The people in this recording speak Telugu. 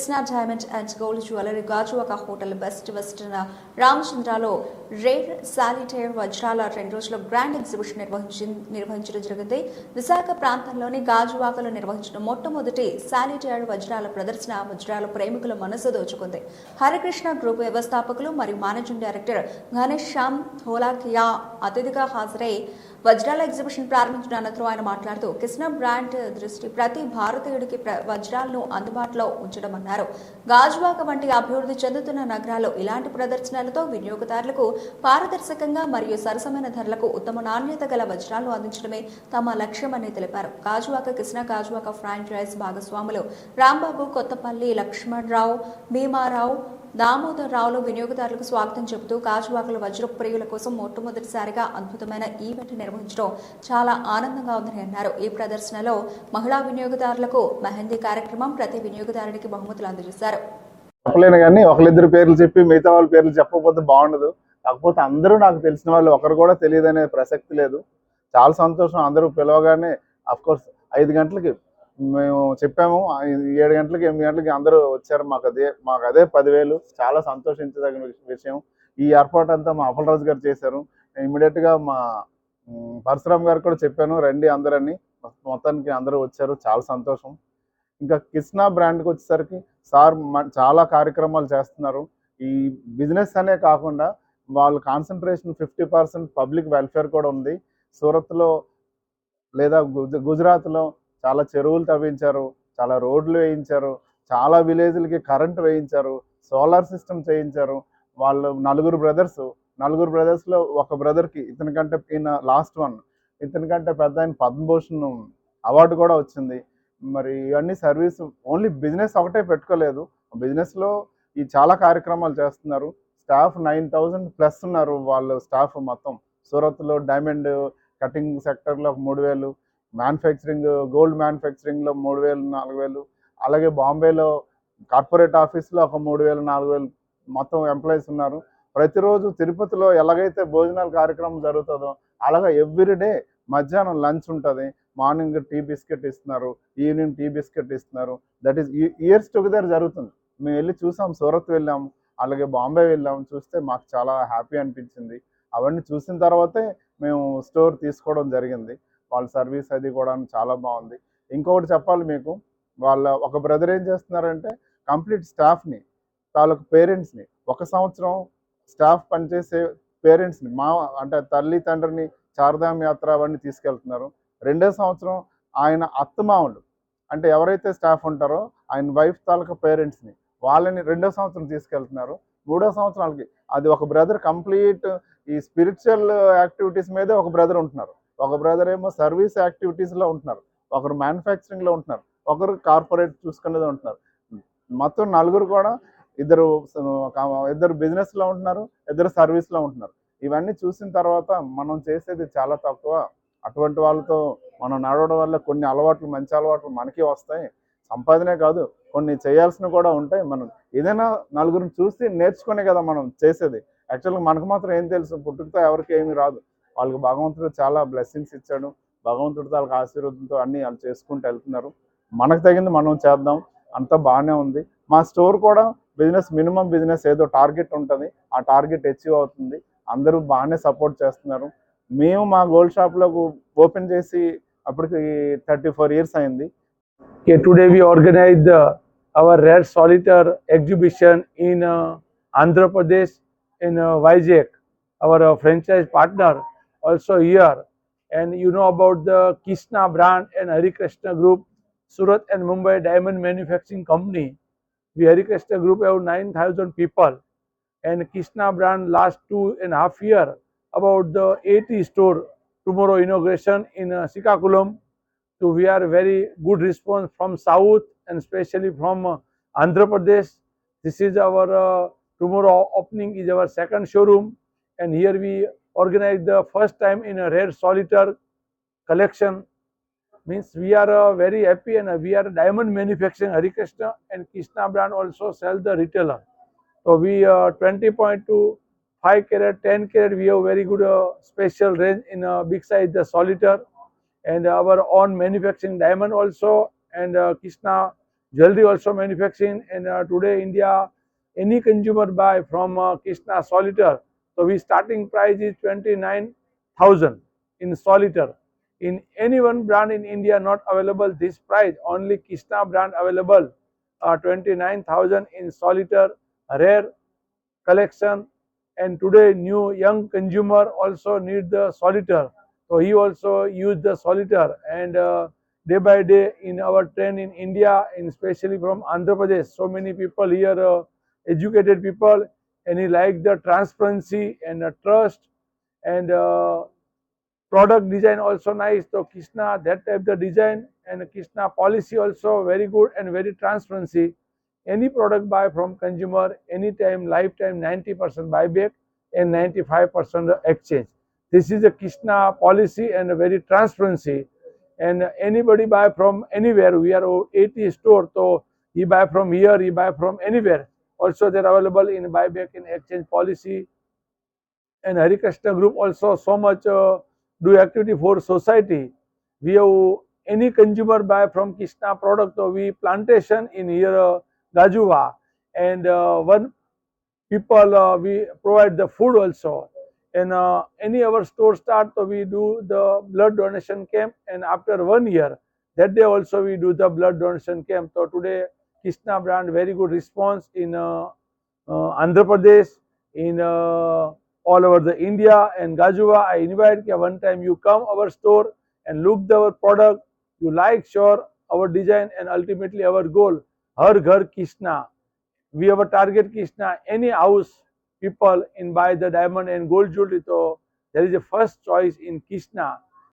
Krishna diamond and gold jewellery Gajuwaka hotel Best Western రామచంద్రలో rare solitaire వజ్రాల రెండు రోజుల గ్రాండ్ ఎగ్జిబిషన్ నిర్వహించి నిర్వహించడం జరిగింది. విశాఖ ప్రాంతంలోని గాజువాకలో నిర్వహించిన మొట్టమొదటి శాలిటైర్ వజ్రాల ప్రదర్శన వజ్రాల ప్రేమికుల మనసు దోచుకుంది. హరికృష్ణ గ్రూప్ వ్యవస్థాపకులు మరియు మేనేజింగ్ డైరెక్టర్ గణేష్ శ్యామ్ హోలాకియా అతిథిగా హాజరై వజ్రాల ఎగ్జిబిషన్ ప్రారంభించిన అనంతరం ఆయన మాట్లాడుతూ కృష్ణ బ్రాండ్ దృష్టి ప్రతి భారతీయుడికి వజ్రాలను అందుబాటులో ఉంచడం అన్నారు. ఉంచడమన్నారు గాజువాక వంటి అభివృద్ధి చెందుతున్న నగరాల్లో ఇలాంటి ప్రదర్శనలతో వినియోగదారులకు పారదర్శకంగా మరియు సరసమైన ధరలకు ఉత్తమ నాణ్యత గల వజ్రాలను అందించడమే తమ లక్ష్యమని తెలిపారు. గాజువాక కృష్ణ గాజువాక ఫ్రాంచైజ్ భాగస్వాములు రాంబాబు కొత్తపల్లి లక్ష్మణరావు భీమారావు దామోదర్ రావులు వినియోగదారులకు స్వాగతం చెబుతూ కాజువాకల వజ్ర ప్రియుల కోసం మొట్టమొదటిసారిగా అద్భుతమైన ఈవెంట్ నిర్వహించడం చాలా ఆనందంగా ఉందని అన్నారు. ఈ ప్రదర్శనలో మహిళా వినియోగదారులకు మెహందీ కార్యక్రమం ప్రతి వినియోగదారుడికి బహుమతులు అందజేశారు. చెప్పలేను కానీ ఒకరిద్దరు పేర్లు చెప్పి మిగతా వాళ్ళ పేర్లు చెప్పకపోతే బాగుండదు. కాకపోతే అందరూ నాకు తెలిసిన వాళ్ళు ఒకరు కూడా తెలియదనే ప్రసక్తి లేదు. చాలా సంతోషం అందరూ పిలవగానే అఫ్కోర్స్ ఐదు గంటలకి మేము చెప్పాము ఏడు గంటలకి ఎనిమిది గంటలకి అందరూ వచ్చారు. మాకు అదే మాకు అదే పదివేలు. చాలా సంతోషించదగిన విషయం. ఈ ఏర్పాటు అంతా మా అప్పలరాజు గారు చేశారు. ఇమ్మీడియట్గా మా పరశురామ్ గారు కూడా చెప్పాను రండి అందరని. మొత్తానికి అందరూ వచ్చారు. చాలా సంతోషం. ఇంకా కృష్ణా బ్రాండ్కి వచ్చేసరికి సార్ మ- చాలా కార్యక్రమాలు చేస్తున్నారు. ఈ బిజినెస్ అనే కాకుండా వాళ్ళ concentration fifty percent public welfare కూడా ఉంది. సూరత్లో లేదా గుజ- గుజరాత్లో చాలా చెరువులు తవ్వించారు చాలా రోడ్లు వేయించారు చాలా విలేజ్లకి కరెంట్ వేయించారు సోలార్ సిస్టమ్ చేయించారు. వాళ్ళు నలుగురు బ్రదర్స్ నలుగురు బ్రదర్స్లో ఒక బ్రదర్కి ఇతని కంటే ఈయన లాస్ట్ వన్ ఇతని కంటే పెద్ద ఆయన పద్మభూషణ్ అవార్డు కూడా వచ్చింది. మరి ఇవన్నీ సర్వీస్ ఓన్లీ బిజినెస్ ఒకటే పెట్టుకోలేదు. బిజినెస్లో ఈ చాలా కార్యక్రమాలు చేస్తున్నారు. స్టాఫ్ నైన్ థౌజండ్ ప్లస్ ఉన్నారు వాళ్ళు స్టాఫ్ మొత్తం. సూరత్లో డైమండ్ కటింగ్ సెక్టర్లో ఒక మూడు వేలు మ్యానుఫ్యాక్చరింగ్ గోల్డ్ మ్యానుఫ్యాక్చరింగ్లో మూడు వేలు నాలుగు వేలు అలాగే బాంబేలో కార్పొరేట్ ఆఫీస్లో ఒక మూడు వేలు నాలుగు వేలు మొత్తం ఎంప్లాయీస్ ఉన్నారు. ప్రతిరోజు తిరుపతిలో ఎలాగైతే భోజనాల కార్యక్రమం జరుగుతుందో అలాగే ఎవ్రీడే మధ్యాహ్నం లంచ్ ఉంటుంది. మార్నింగ్ టీ బిస్కెట్ ఇస్తున్నారు ఈవినింగ్ టీ బిస్కెట్ ఇస్తున్నారు. దట్ ఈస్ ఇయర్స్ టుగెదర్ జరుగుతుంది. మేము వెళ్ళి చూసాం సూరత్ వెళ్ళాం అలాగే బాంబే వెళ్ళాం చూస్తే మాకు చాలా హ్యాపీ అనిపించింది. అవన్నీ చూసిన తర్వాతే మేము స్టోర్ తీసుకోవడం జరిగింది. వాళ్ళ సర్వీస్ అది కూడా చాలా బాగుంది. ఇంకొకటి చెప్పాలి మీకు వాళ్ళ ఒక బ్రదర్ ఏం చేస్తున్నారంటే కంప్లీట్ స్టాఫ్ని తాలూకు పేరెంట్స్ని ఒక సంవత్సరం స్టాఫ్ పనిచేసే పేరెంట్స్ని మా అంటే తల్లి తండ్రిని చార్ధామ్ యాత్ర అవన్నీ తీసుకెళ్తున్నారు. రెండో సంవత్సరం ఆయన అత్తమామలు అంటే ఎవరైతే స్టాఫ్ ఉంటారో ఆయన వైఫ్ తాలూకా పేరెంట్స్ని వాళ్ళని రెండో సంవత్సరం తీసుకెళ్తున్నారు. మూడో సంవత్సరాలకి అది ఒక బ్రదర్ కంప్లీట్ ఈ స్పిరిచువల్ యాక్టివిటీస్ మీదే ఒక బ్రదర్ ఉంటున్నారు. ఒక బ్రదర్ ఏమో సర్వీస్ యాక్టివిటీస్లో ఉంటున్నారు. ఒకరు మ్యానుఫ్యాక్చరింగ్లో ఉంటున్నారు. ఒకరు కార్పొరేట్ చూసుకునేది ఉంటున్నారు. మొత్తం నలుగురు కూడా ఇద్దరు ఇద్దరు బిజినెస్లో ఉంటున్నారు ఇద్దరు సర్వీస్లో ఉంటున్నారు. ఇవన్నీ చూసిన తర్వాత మనం చేసేది చాలా తక్కువ. అటువంటి వాళ్ళతో మనం నడవడం వల్ల కొన్ని అలవాట్లు మంచి అలవాట్లు మనకి వస్తాయి. సంపాదనే కాదు కొన్ని చేయాల్సినవి కూడా ఉంటాయి. మనం ఏదైనా నలుగురిని చూసి నేర్చుకునే కదా మనం చేసేది. యాక్చువల్గా మనకు మాత్రం ఏం తెలుసు పుట్టుకతో ఎవరికి ఏమీ రాదు. వాళ్ళకి భగవంతుడు చాలా బ్లెస్సింగ్స్ ఇచ్చాడు. భగవంతుడితో వాళ్ళకి ఆశీర్వాదంతో అన్ని వాళ్ళు చేసుకుంటూ వెళ్తున్నారు. మనకు తగింది మనం చేద్దాం. అంతా బాగానే ఉంది. మా స్టోర్ కూడా బిజినెస్ మినిమం బిజినెస్ ఏదో టార్గెట్ ఉంటుంది. ఆ టార్గెట్ అచీవ్ అవుతుంది. అందరూ బాగానే సపోర్ట్ చేస్తున్నారు. మేము మా గోల్డ్ షాప్లో ఓపెన్ చేసి అప్పటికి థర్టీ ఫోర్ ఇయర్స్ అయింది today we organise our rare solitaire exhibition in Andhra Pradesh in Vizag our franchise partner also here, and you know about the Krishna brand and Hari Krishna Group, Surat and Mumbai Diamond Manufacturing Company. We Hari Krishna Group have 9,000 people, and Krishna brand last two and a half year about the 80 store tomorrow inauguration in uh, Sikakulam. So we are very good response from South and especially from uh, Andhra Pradesh. This is our uh, tomorrow opening is our second showroom, and here we organize the first time in a rare solitaire collection. Means we are uh, very happy and uh, we are diamond manufacturing Hari Krishna and Krishna brand also sell the retailer. So we uh, 20.2 5 carat, 10 carat, we have very good uh, special range in uh, big size the solitaire and our own manufacturing diamond also and uh, Krishna jewelry also manufacturing and uh, today India any consumer buy from uh, Krishna solitaire so we starting price is 29000 in solitaire. In any one brand in India not available this price only Krishna brand available uh, 29000 in solitaire rare collection. And today new young consumer also need the solitaire. So he also use the solitaire. And uh, day by day in our trend in India, and especially from Andhra Pradesh. So many people here, uh, educated people, and he like the transparency and the trust and uh, product design also nice. So Krishna, that type the design and Krishna policy also very good and very transparency. Any product buy from consumer anytime, lifetime, 90% buyback and 95% exchange. This is a Krishna policy and a very transparency and anybody buy from anywhere we are 80 store so he buy from here he buy from anywhere also they're available in buyback and exchange policy and Harikrishna group also so much uh, do activity for society. We have any consumer buy from krishna product so we plantation in here uh, gajuva. And uh, one people uh, we provide the food also. And uh, any our store start so we do the blood donation camp and after one year that day also we do the blood donation camp. So today krishna brand very good response in uh, uh, andhra pradesh in uh, all over the india and gajuva i invite you one time you come our store and look the our product. You like sure our design and ultimately our goal. Har ghar krishna. We have a target krishna. Any house people in buy the diamond and gold jewelry so there is a first choice in krishna